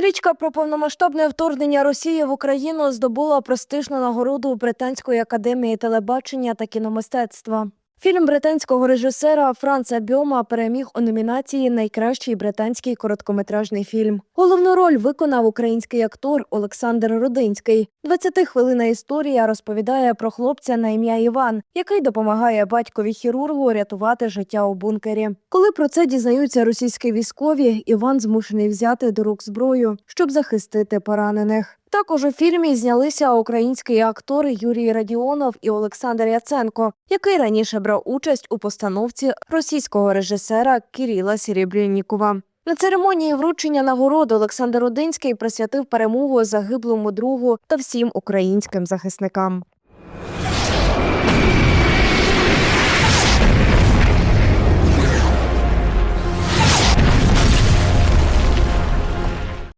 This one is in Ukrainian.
Стрічка про повномасштабне вторгнення Росії в Україну здобула престижну нагороду Британської академії телебачення та кіномистецтва. Фільм британського режисера Франца Бьома переміг у номінації Найкращий британський короткометражний фільм. Головну роль виконав український актор Олександр Рудинський. 20-хвилинна історія розповідає про хлопця на ім'я Іван, який допомагає батькові хірургу рятувати життя у бункері. Коли про це дізнаються російські військові, Іван змушений взяти до рук зброю, щоб захистити поранених. Також у фільмі знялися українські актори Юрій Радіонов і Олександр Яценко, який раніше брав участь у постановці російського режисера Кіріла Серебрянікова. На церемонії вручення нагороди Олександр Одинський присвятив перемогу загиблому другу та всім українським захисникам.